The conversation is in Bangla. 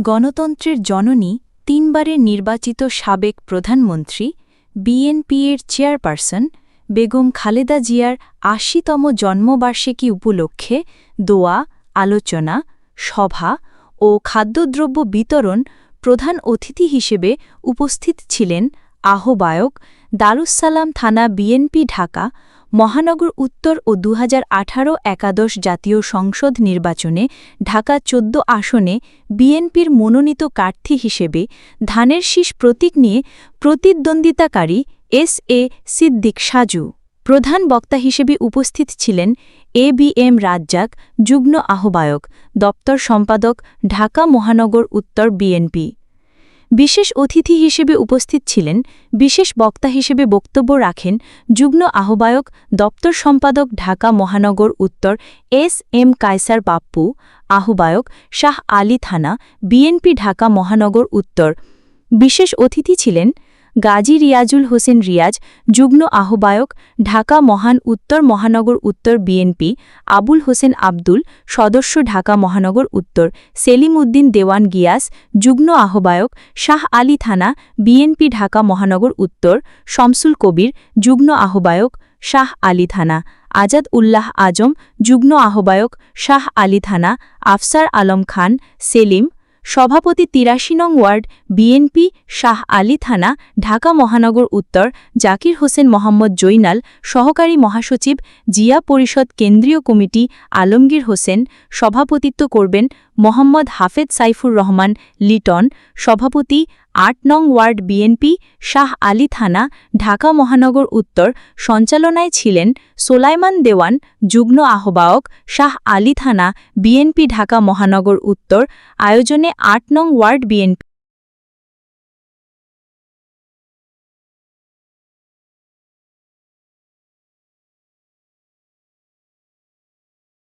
গণতন্ত্রের জননী তিনবারের নির্বাচিত সাবেক প্রধানমন্ত্রী, বিএনপির চেয়ারপারসন বেগম খালেদা জিয়ার আশিতম জন্মবার্ষিকী উপলক্ষে দোয়া, আলোচনা, সভা ও খাদ্যদ্রব্য বিতরণ প্রধান অতিথি হিসেবে উপস্থিত ছিলেন আহ্বায়ক দারুসালাম থানা বিএনপি ঢাকা মহানগর উত্তর ও দু হাজার আঠারো একাদশ জাতীয় সংসদ নির্বাচনে ঢাকা চোদ্দ আসনে বিএনপির মনোনীত প্রার্থী হিসেবে ধানের শীষ প্রতীক নিয়ে প্রতিদ্বন্দ্বিতাকারী এস এ সিদ্দিক সাজু। প্রধান বক্তা হিসেবে উপস্থিত ছিলেন এ বি এম রাজ্জাক, যুগ্ম আহ্বায়ক, দপ্তর সম্পাদক, ঢাকা মহানগর উত্তর বিএনপি। বিশেষ অতিথি হিসেবে উপস্থিত ছিলেন, বিশেষ বক্তা হিসেবে বক্তব্য রাখেন যুগ্ম আহ্বায়ক দপ্তর সম্পাদক ঢাকা মহানগর উত্তর এস এম কায়সার বাপ্পু, আহ্বায়ক শাহ আলী থানা, বিএনপি ঢাকা মহানগর উত্তর। বিশেষ অতিথি ছিলেন গাজী রিয়াজুল হোসেন রিয়াজ, যুগ্ম আহ্বায়ক, ঢাকা মহান উত্তর মহানগর উত্তর বিএনপি, আবুল হোসেন আব্দুল, সদস্য ঢাকা মহানগর উত্তর, সেলিম উদ্দিন দেওয়ান গিয়াস, যুগ্ম আহ্বায়ক, শাহ আলী থানা, বিএনপি ঢাকা মহানগর উত্তর, শমসুল কবির, যুগ্ম আহ্বায়ক, শাহ আলী থানা, আজাদ উল্লাহ আজম, যুগ্ম আহ্বায়ক, শাহ আলী থানা, আফসার আলম খান, সেলিম সভাপতি তিরাশি নং ওয়ার্ড বিএনপি শাহ আলী থানা, ঢাকা মহানগর উত্তর, জাকির হোসেন মোহাম্মদ জৈনাল, সহকারী মহাসচিব, জিয়া পরিষদ কেন্দ্রীয় কমিটি, আলমগীর হোসেন, সভাপতিত্ব করবেন মোহাম্মদ হাফেজ সাইফুর রহমান লিটন, সভাপতি আট নং ওয়ার্ড বিএনপি, শাহ আলী থানা, ঢাকা মহানগর উত্তর, সঞ্চালনায় ছিলেন সোলাইমান দেওয়ান, যুগ্ম আহ্বায়ক, শাহ আলী থানা, বিএনপি, ঢাকা মহানগর উত্তর, আয়োজনে আট নং ওয়ার্ড বিএনপি